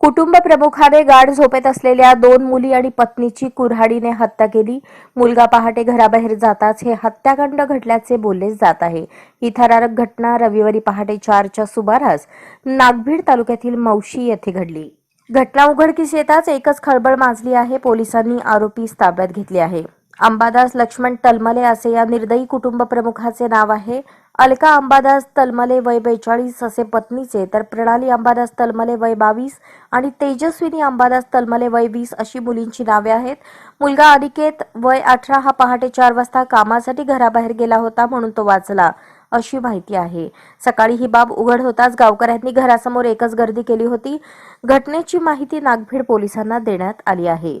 कुटुंब प्रमुखाने गाढ झोपेत असलेल्या दोन मुली आणि पत्नीची कुऱ्हाडीने हत्या केली. मुलगा पहाटे घराबाहेर जाताच हे हत्याकांड घडल्याचे बोलले जात आहे. ही थरारक घटना रविवारी पहाटे चारच्या सुमारास नागभीड तालुक्यातील मौशी येथे घडली. घटना उघडकीस येताच एकच खळबळ माजली आहे. पोलिसांनी आरोपी ताब्यात घेतले आहे. अंबादास लक्ष्मण तलमले असे या निर्दयी कुटुंब प्रमुखाचे नाव आहे. अलका अंबादास तलमले वय बेचाळीस असे पत्नीचे तर प्रणाली अंबादास तलमले वय बावीस आणि तेजस्विनी अंबादास तलमले वय वीस अशी मुलींची नावे आहेत. मुलगा अनिकेत वय अठरा हा पहाटे चार वाजता कामासाठी घराबाहेर गेला होता म्हणून तो वाचला अशी माहिती आहे. सकाळी ही बाब उघड होताच गावकऱ्यांनी घरासमोर एकच गर्दी केली होती. घटनेची माहिती नागभीड पोलिसांना देण्यात आली आहे.